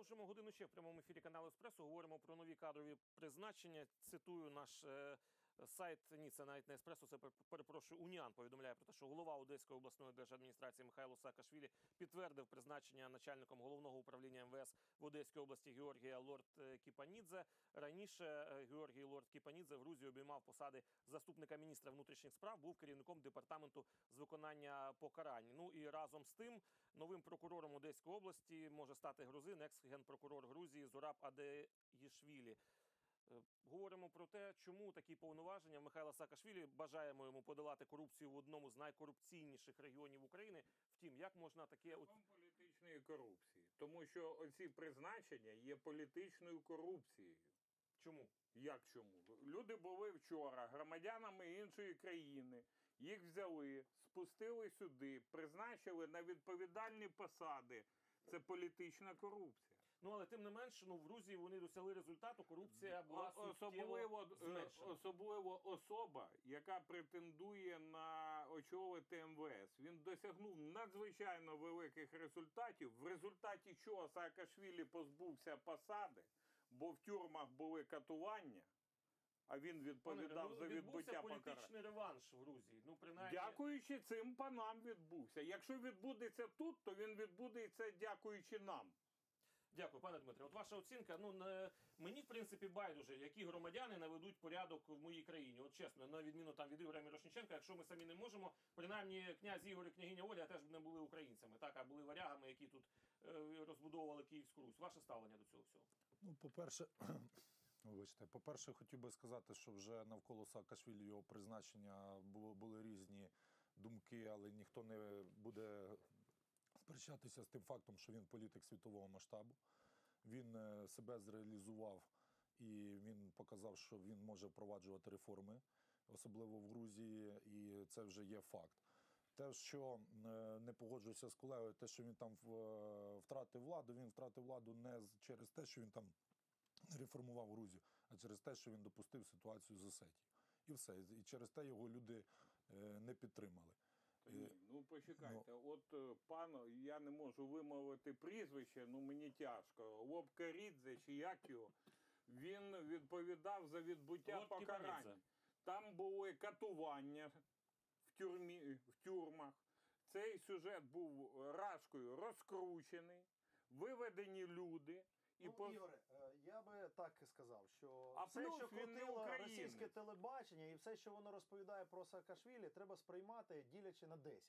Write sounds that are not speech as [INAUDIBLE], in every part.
Продовжимо годину ще в прямому ефірі каналу Еспресо. Говоримо про нові кадрові призначення. Цитую наш е, сайт. Ні, це навіть не еспресо. Це пер- перепрошую. Уніан повідомляє про те, що голова Одеської обласної держадміністрації Михайло Саакашвілі підтвердив призначення начальником головного управління МВС в Одеській області Георгія Лорд е, Кіпанідзе. Раніше е, Георгій Лорд Кіпанідзе в Грузії обіймав посади заступника міністра внутрішніх справ, був керівником департаменту з виконання покарань. Ну і разом з тим новим прокурором Одеської області може стати грузин, екс-генпрокурор Грузії Зураб Адеїшвілі. Е, Говоримо про те, чому такі повноваження Михайла Саакашвілі. Бажаємо йому подолати корупцію в одному з найкорупційніших регіонів України. Втім, як можна таке от політичної корупції, тому що оці призначення є політичною корупцією. чому? Як чому? Люди були вчора громадянами іншої країни, їх взяли, спустили сюди, призначили на відповідальні посади. Це політична корупція. Ну але тим не менш, ну в Грузії вони досягли результату. Корупція була особливо, е, зменшена. особливо особа, яка претендує на очолити МВС. Він досягнув надзвичайно великих результатів, в результаті чого Саакашвілі позбувся посади, бо в тюрмах були катування, а він відповідав Ну, за відбуття покарання. політичний реванш в Грузії. Ну принаймні, Дякуючи цим панам відбувся. Якщо відбудеться тут, то він відбудеться дякуючи нам. Дякую, пане Дмитре. От ваша оцінка. Ну не мені в принципі байдуже, які громадяни наведуть порядок в моїй країні. От чесно, на відміну там від Ігоря Мірошниченка, якщо ми самі не можемо, принаймні князь Ігор і княгиня Оля теж не були українцями, так а були варягами, які тут е, розбудовували Київську Русь. Ваше ставлення до цього всього? Ну, по-перше, [CLEARS THROAT] вибачте, по-перше, хотів би сказати, що вже навколо Саакашвілі його призначення було, були різні думки, але ніхто не буде сперечатися з тим фактом, що він політик світового масштабу. Він е, себе зреалізував і він показав, що він може впроваджувати реформи, особливо в Грузії, і це вже є факт. Те, що е, не погоджуюся з колегою, те, що він там е, втратив владу, він втратив владу не через те, що він там реформував Грузію, а через те, що він допустив ситуацію з Осетією. І все. І через те його люди не підтримали. Ні, ну почекайте, от е, пан, я не можу вимовити прізвище, ну мені тяжко. Лобкарідзе чи як його, він відповідав за відбуття покарань. Там були катування в, тюрмі, в тюрмах. Цей сюжет був рашкою розкручений, виведені люди. І ну, по... Ігоре, е, я би так сказав, що А все, що крутило російське телебачення, і все, що воно розповідає про Саакашвілі, треба сприймати ділячи на 10.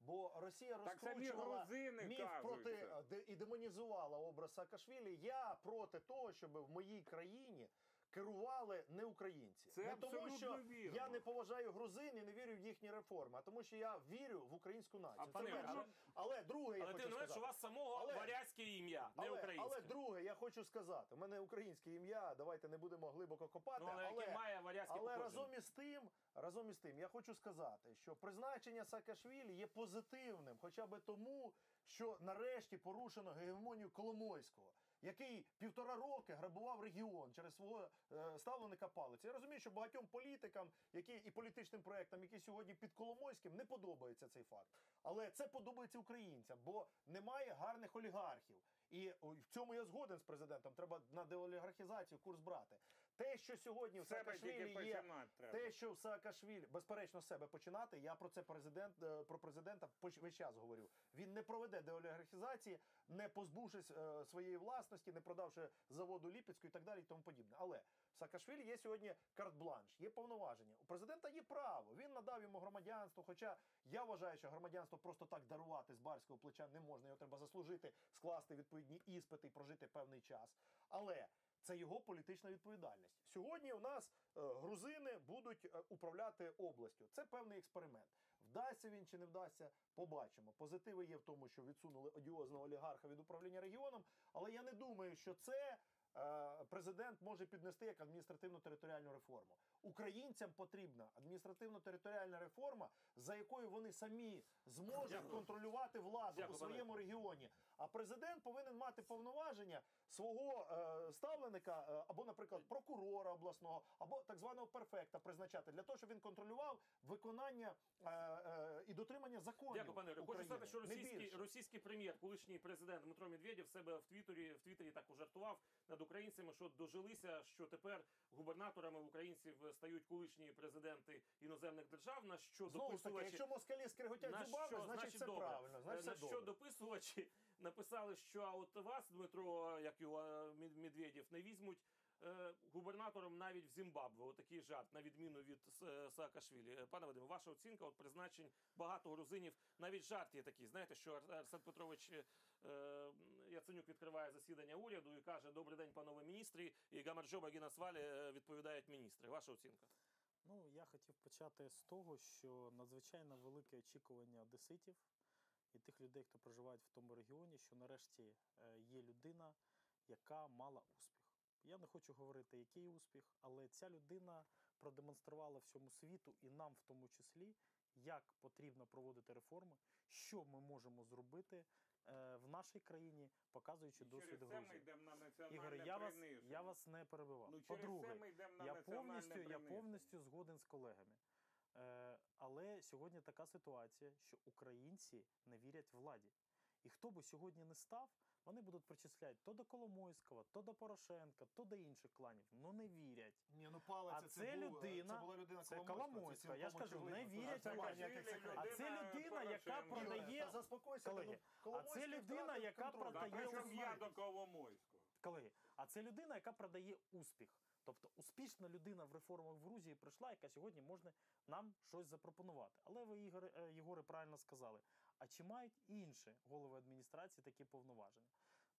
Бо Росія розкручувала грузини міф проти де- і демонізувала образ Саакашвілі. Я проти того, щоб в моїй країні. Керували не українці, Це не тому, що вірно. я не поважаю грузин і не вірю в їхні реформи, а тому, що я вірю в українську націю. А, Це пане, перше. але- але друге, я Але хочу не сказати. у вас самого Але- варязьке ім'я, не але, українське. але друге, я хочу сказати, у мене українське ім'я, давайте не будемо глибоко копати. Ну, але яке має варязьке але разом із тим, разом із тим, я хочу сказати, що призначення Саакашвілі є позитивним, хоча б тому, що нарешті порушено гегемонію Коломойського. Який півтора роки грабував регіон через свого е, ставленика палиці. Я розумію, що багатьом політикам, які і політичним проектам, які сьогодні під Коломойським, не подобається цей факт. Але це подобається українцям, бо немає гарних олігархів. І в цьому я згоден з президентом. Треба на деолігархізацію курс брати. Те, що сьогодні в Саакашвілі є, треба. те, що в Саакашвілі, безперечно, з себе починати. Я про це президент е, про президента весь час говорю. Він не проведе деолігархізації, не позбувшись е, своєї власності, не продавши заводу Ліпецьку і так далі, і тому подібне. Але в Саакашвілі є сьогодні карт-бланш, є повноваження. У президента є право. Він надав йому громадянство. Хоча я вважаю, що громадянство просто так дарувати з барського плеча не можна. Його треба заслужити, скласти відповідні іспити і прожити певний час. Але це його політична відповідальність. Сьогодні у нас е, грузини будуть е, управляти областю. Це певний експеримент. Вдасться він чи не вдасться, побачимо. Позитиви є в тому, що відсунули одіозного олігарха від управління регіоном. Але я не думаю, що це президент може піднести як адміністративно-територіальну реформу. Українцям потрібна адміністративно-територіальна реформа, за якою вони самі зможуть Дякую. контролювати владу Дякую, у своєму регіоні. А президент повинен мати повноваження свого е, ставленика е, або, наприклад, прокурора обласного, або так званого перфекта призначати для того, щоб він контролював виконання е, е, дотримання законів. Дякую, пане Юрію. Хочу України. сказати, що російський, російський прем'єр, колишній президент Дмитро Медведєв себе в Твіттері, в Твіттері так пожартував над українцями, що дожилися, що тепер губернаторами українців стають колишні президенти іноземних держав. На що Знову таки, дописувачі якщо москалі скриготять зубами, що, значить, значить, це добре. правильно. Значить, на все що добре. дописувачі написали, що а от вас, Дмитро, як його е, Медведєв, не візьмуть. Е, Губернатором навіть в Зімбабве, отакий жарт, на відміну від Саакашвілі. Е, Пане Вадиме, ваша оцінка от призначень багато грузинів. Навіть жарт є такий. Знаєте, що Ар- Арсен Петрович е, е, Яценюк відкриває засідання уряду і каже: Добрий день, панове міністрі. І Гамарджоба Гінасвалі е, відповідають міністри. Ваша оцінка? Ну, я хотів почати з того, що надзвичайно велике очікування одеситів і тих людей, хто проживають в тому регіоні, що нарешті е, є людина, яка мала успіх. Я не хочу говорити, який успіх, але ця людина продемонструвала всьому світу і нам в тому числі, як потрібно проводити реформи, що ми можемо зробити е, в нашій країні, показуючи І досвід через це ми йдемо на національне Ігор, я вас, я вас не перебивав. Ну, По-друге, я повністю, я повністю згоден з колегами. Е, але сьогодні така ситуація, що українці не вірять владі. І хто би сьогодні не став, вони будуть причисляти то до Коломойського, то до Порошенка, то до інших кланів. Ну не вірять. Ні, ну палиця А це, це був, людина- це була людина це Коломойська, цілком я ж кажу, не вірять Саакашвілі. А це людина, яка продає- Та заспокойся, Колеги, а це людина, яка продає я до Коломойського. Колеги, а це людина, яка продає успіх. Тобто успішна людина в реформах в Грузії прийшла, яка сьогодні може нам щось запропонувати. Але ви, Ігор, е, Єгоре, правильно сказали. А чи мають інші голови адміністрації такі повноваження?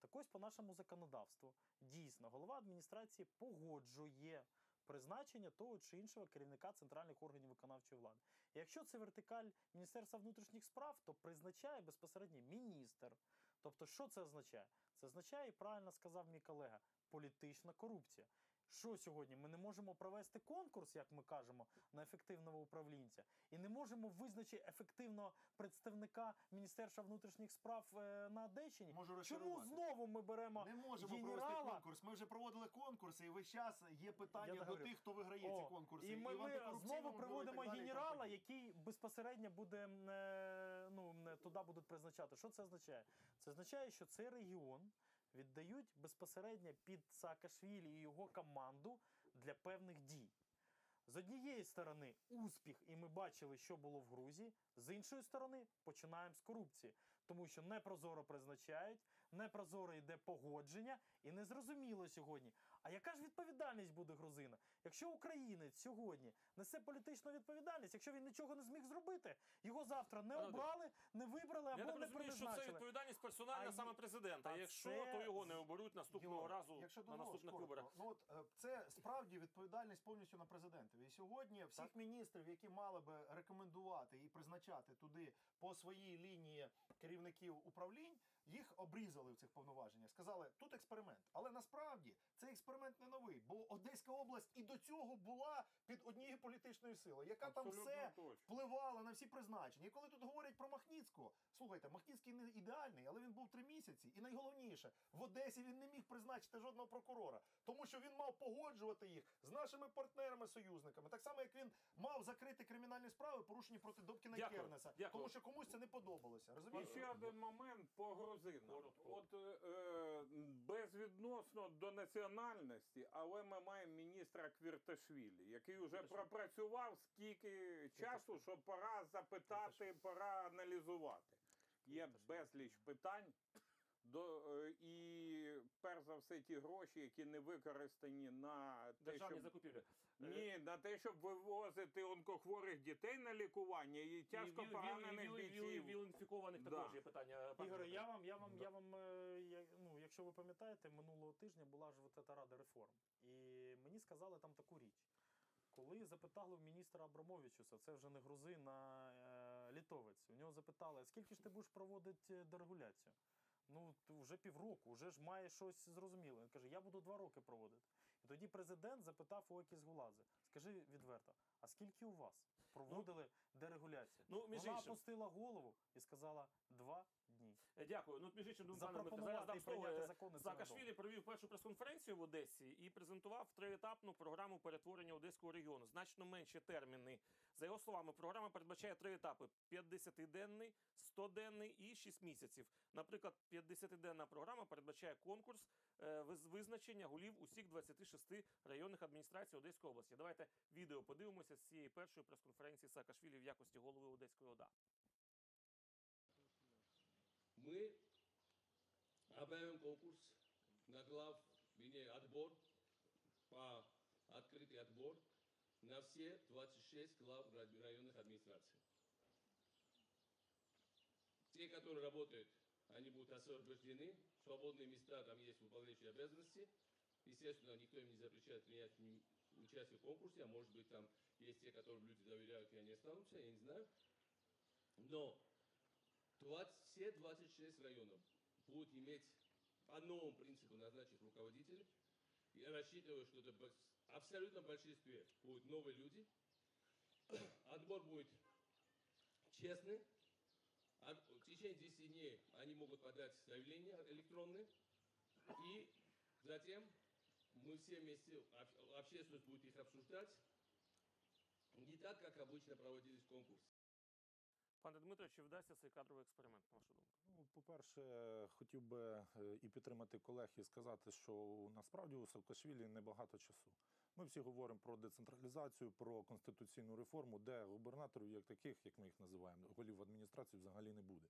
Так ось по нашому законодавству дійсно голова адміністрації погоджує призначення того чи іншого керівника центральних органів виконавчої влади. І якщо це вертикаль Міністерства внутрішніх справ, то призначає безпосередньо міністр. Тобто, що це означає? Це означає, правильно сказав мій колега, політична корупція. Що сьогодні? Ми не можемо провести конкурс, як ми кажемо, на ефективного управлінця, і не можемо визначити ефективного представника Міністерства внутрішніх справ е, на Одещині. Можу Чому знову ми беремо Не можемо провести конкурс. Ми вже проводили конкурси, і весь час є питання Я до говорю. тих, хто виграє О, ці конкурси. І ми, в ми знову приводимо і генерала, який безпосередньо буде е, ну, м, туди будуть призначати. Що це означає? Це означає, що цей регіон віддають безпосередньо під Саакашвілі і його команду для певних дій. З однієї сторони успіх, і ми бачили, що було в Грузії. З іншої сторони, починаємо з корупції, тому що непрозоро призначають, непрозоро йде погодження, і незрозуміло сьогодні. А яка ж відповідальність буде грузина? Якщо українець сьогодні несе політичну відповідальність, якщо він нічого не зміг зробити, його завтра не обрали, не вибрали Я або так не розумію, що це призначили. відповідальність персональна А саме президента. а Якщо це то його не оберуть наступного Єгор, разу якщо на дозволиш, наступних коротко, виборах. Ну от е, це справді відповідальність повністю на президентові. І сьогодні всіх міністрів, які мали би рекомендувати і призначати туди по своїй лінії керівників управлінь, їх обрізали в цих повноваженнях. Сказали, тут експеримент. Але насправді цей експеримент не новий, бо Одеська область і до цього була під однією політичною силою, яка там все точно. впливала на всі призначення. І коли тут говорять про Махніцького, слухайте, Махніцький не ідеальний, але він був три місяці. І найголовніше, в Одесі він не міг призначити жодного прокурора, тому що він мав погоджувати їх з нашими партнерами-союзниками. Так само, як він мав закрити кримінальні справи, порушені проти Добкіна Дякую, Кернеса, дякую. тому що комусь це не подобалося. І Розумієте? ще один момент по грузинам. От е, е, безвідносно до національності, але ми маємо міністра Квірташвілі, який вже пропрацював скільки часу, що пора запитати, пора аналізувати. Є безліч питань. До, е, і перш за все ті гроші, які не використані на те, Державні щоб закупівлі. ні, на те, щоб вивозити онкохворих дітей на лікування і тяжко віл- поранених віл- віл- бійців. віл-інфікованих Да. також є питання. пане Ігоре, Дмитре. я вам, я вам, Да. я вам, е, я, ну, якщо ви пам'ятаєте, минулого тижня була ж от ця рада реформ. І мені сказали там таку річ. Коли запитали в міністра Абрамовичуса, це вже не грузин, а е, літовець. У нього запитали, скільки ж ти будеш проводити дерегуляцію? Ну, вже півроку, вже ж має щось зрозуміло. Він каже, я буду два роки проводити. І тоді президент запитав у Екіс Гуладзе, скажи відверто, а скільки у вас проводили дерегуляцію? Ну, між Вона іншим, опустила голову і сказала два. Е, Дякую. Ну, між іншим, Дмитре, зараз дам слово. прийняти Е, закони Саакашвілі провів першу прес-конференцію в Одесі і презентував триетапну програму перетворення Одеського регіону. Значно менші терміни. За його словами, програма передбачає три етапи: 50-денний, 100-денний і 6 місяців. Наприклад, 50-денна програма передбачає конкурс е, виз- визначення голів усіх 26 районних адміністрацій Одеської області. Давайте відео подивимося з цієї першої прес-конференції Саакашвілі в якості голови Одеської ОДА. Мы объявим конкурс на глав, отбор, по открытый отбор на все 26 глав ра- районных администраций. Те, которые работают, они будут освобождены, свободные места, там есть выполняющие обязанности. Естественно, никто им не запрещает принять участие в конкурсе, а может быть там есть те, которым люди доверяют, и они останутся, я не знаю. Но 20, все 26 районов будут иметь по новому принципу назначить руководителей. Я рассчитываю, что это в абсолютном большинстве будут новые люди. [COUGHS] Отбор будет честный. В течение 10 дней они могут подать заявление электронное. И затем мы все вместе, об- общественность будет их обсуждать. Не так, как обычно проводились конкурсы. Дмитро, чи вдасться цей кадровий експеримент, на вашу думку? Ну, по-перше, хотів би е, і підтримати колег і сказати, що насправді у Саакашвілі небагато часу. Ми всі говоримо про децентралізацію, про конституційну реформу, де губернаторів, як таких, як ми їх називаємо, голів адміністрації взагалі не буде.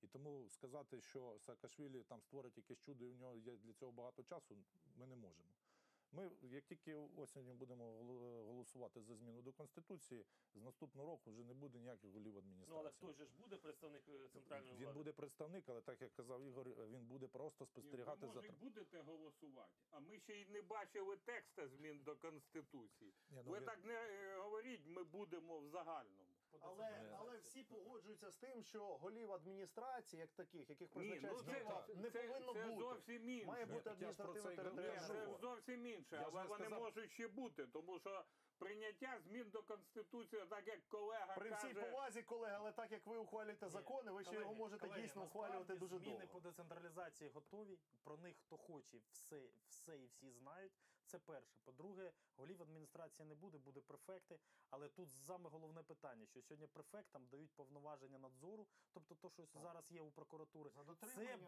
І тому сказати, що Саакашвілі там створить якесь чудо, і в нього є для цього багато часу, ми не можемо. Ми, як тільки осінню будемо гол- голосувати за зміну до Конституції, з наступного року вже не буде ніяких голів адміністрації. Ну, але хто же ж буде представник е, центральної Він буде представник, але так як казав Ігор, він буде просто спостерігати ви, за може, тр- будете голосувати, а ми ще й не бачили текста змін до Конституції. Ні, ну, ви він- так не е, говоріть, ми будемо в загальному. Але, але всі погоджуються з тим, що голів адміністрації, як таких, яких Ні, призначають ну це, не це, повинно це бути. зовсім інше. Має бути Так я ж про це зовсім інше, але вони сказав- можуть ще бути, тому що прийняття змін до Конституції, так як колега При всій каже, повазі, колеги, але так як ви ухвалюєте закони, ви ще Колеги, його можете колеги, дійсно ухвалювати дуже Зміни довго. по децентралізації готові. Про них хто хоче, все, все і всі знають. Це перше. По-друге, голів адміністрації не буде, буде префекти. Але тут саме головне питання, що сьогодні префектам дають повноваження надзору, тобто то, що зараз є у прокуратури. За Це,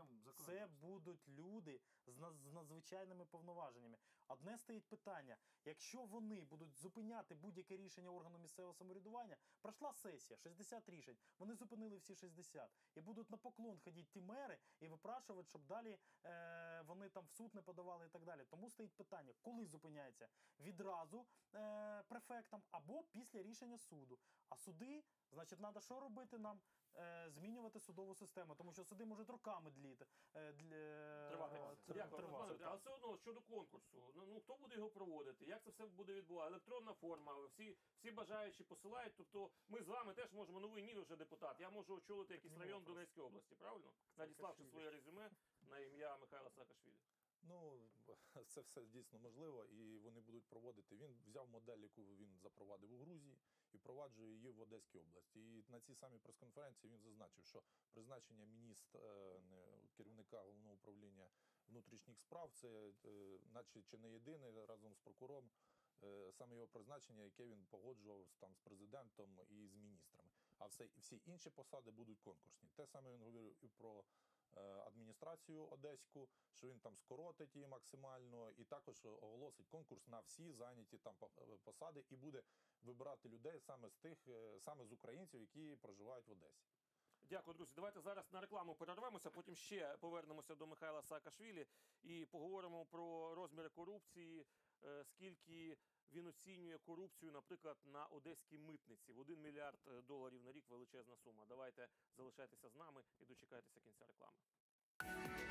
це будуть люди з надзвичайними повноваженнями. Одне стоїть питання: якщо вони будуть зупиняти будь-яке рішення органу місцевого самоврядування, пройшла сесія, 60 рішень, вони зупинили всі 60. І будуть на поклон ходити ті мери і випрашувати, щоб далі е, вони там в суд не подавали і так далі. Тому стоїть питання, коли зупиняється відразу е, префектам або після рішення суду. А суди, значить, треба що робити нам? Е, змінювати судову систему, тому що суди можуть роками дліти. Е, для, Тривати. е, тривати, Але все одно щодо конкурсу. Ну, ну хто буде його проводити? Як це все буде відбуватися? Електронна форма, всі, всі бажаючі посилають. Тобто ми з вами теж можемо, ну ви ні вже депутат. Я можу очолити якийсь район вопрос. Донецької області, правильно? Надіславши своє резюме на ім'я Михайла Саакашвілі. Ну [LAUGHS] це все дійсно можливо, і вони будуть проводити. Він взяв модель, яку він запровадив у Грузії, і впроваджує її в Одеській області. І на цій самій прес-конференції він зазначив, що призначення міністра керівника головного управління внутрішніх справ це, е, наче чи не єдине разом з прокурором. е, Саме його призначення, яке він погоджував там з президентом і з міністрами. А все всі інші посади будуть конкурсні. Те саме він говорив і про е, адміністрацію одеську, що він там скоротить її максимально, і також оголосить конкурс на всі зайняті там е, посади, і буде вибирати людей саме з тих, е, саме з українців, які проживають в Одесі. Дякую, друзі. Давайте зараз на рекламу перервемося, потім ще повернемося до Михайла Саакашвілі і поговоримо про розміри корупції, е, скільки він оцінює корупцію, наприклад, на одеській митниці в 1 мільярд е, доларів на рік величезна сума. Давайте залишайтеся з нами і дочекайтеся кінця реклами.